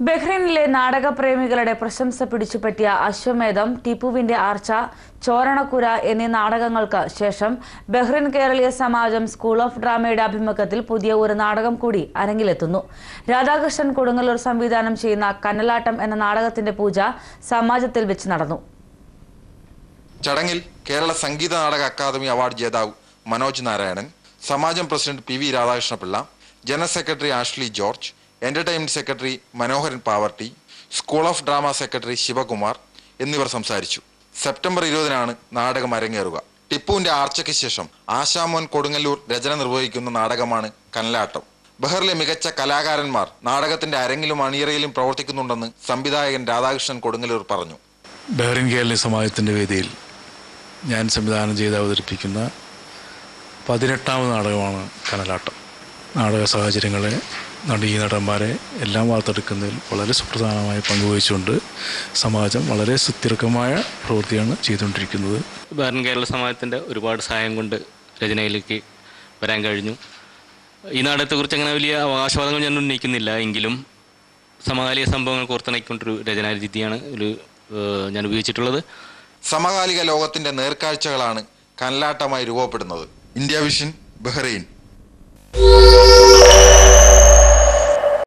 ബഹ്റൈനിലെ നാടകപ്രേമികളുടെ പ്രശംസ പിടിച്ചുപറ്റിയ അശ്വമേധം ടിപ്പുവിന്റെ ആർച്ച ചോരണക്കുര എന്നീ നാടകങ്ങൾക്ക് ശേഷം ബഹ്റൈൻ കേരളീയ സമാജം സ്കൂൾ ഓഫ് ഡ്രാമയുടെ ആഭിമുഖ്യത്തിൽ പുതിയ ഒരു നാടകം കൂടി അരങ്ങിലെത്തുന്നു. രാധാകൃഷ്ണൻ കൊടുങ്ങല്ലൂർ സംവിധാനം ചെയ്യുന്ന കന്നലാട്ടം എന്ന നാടകത്തിന്റെ പൂജ സമാജത്തിൽ വെച്ച് നടന്നു. ചടങ്ങിൽ കേരള സംഗീത നാടക അക്കാദമി അവാർഡ് ജേതാവ് മനോജ് നാരായണൻ സമാജം president P V Radhakrishnapillai general secretary Ashley George entertainment secretary Manoharan poverty school of drama secretary Sivakumar എന്നിവർ സംസാരിച്ചു. സെപ്റ്റംബർ ഇരുപതിനാണ് നാടകം അരങ്ങേറുക. ടിപ്പുവിന്റെ ആർച്ചയ്ക്ക് ശേഷം ആശാമോൻ കൊടുങ്ങല്ലൂർ രചന നിർവഹിക്കുന്ന നാടകമാണ് കനലാട്ടം. ബഹറിലെ മികച്ച കലാകാരന്മാർ നാടകത്തിന്റെ അരങ്ങിലും അണിയറയിലും പ്രവർത്തിക്കുന്നുണ്ടെന്ന് സംവിധായകൻ രാധാകൃഷ്ണൻ കൊടുങ്ങല്ലൂർ പറഞ്ഞു. ബഹ്റിൻ കേരളീയ സമാജത്തിന്റെ വേദിയിൽ ഞാൻ സംവിധാനം ചെയ്ത് അവതരിപ്പിക്കുന്ന പതിനെട്ടാമത് നാടകമാണ് കനലാട്ടം. നാടക സാഹചര്യങ്ങളെ നടീ നടന്മാരെ എല്ലാം വാർത്തെടുക്കുന്നതിൽ വളരെ സുപ്രധാനമായ പങ്കുവഹിച്ചുകൊണ്ട് സമാജം വളരെ സുസ്ഥിരമായ പ്രവൃത്തിയാണ് ചെയ്തുകൊണ്ടിരിക്കുന്നത്. ഭാരൻ കേരള സമാജത്തിന്റെ ഒരുപാട് സഹായം കൊണ്ട് രചനയിലേക്ക് വരാൻ കഴിഞ്ഞു. ഈ നാടകത്തെക്കുറിച്ച് അങ്ങനെ വലിയ അവകാശവാദങ്ങൾ ഞാൻ ഉന്നയിക്കുന്നില്ല. എങ്കിലും സമകാലിക സംഭവങ്ങൾ കോർത്തിണക്കൊണ്ടൊരു രചനാരീതിയാണ് ഒരു ഞാൻ ഉപയോഗിച്ചിട്ടുള്ളത്. സമകാലിക ലോകത്തിന്റെ നേർക്കാഴ്ചകളാണ് കനലാട്ടമായി രൂപപ്പെടുന്നത്. India vision Bahrain.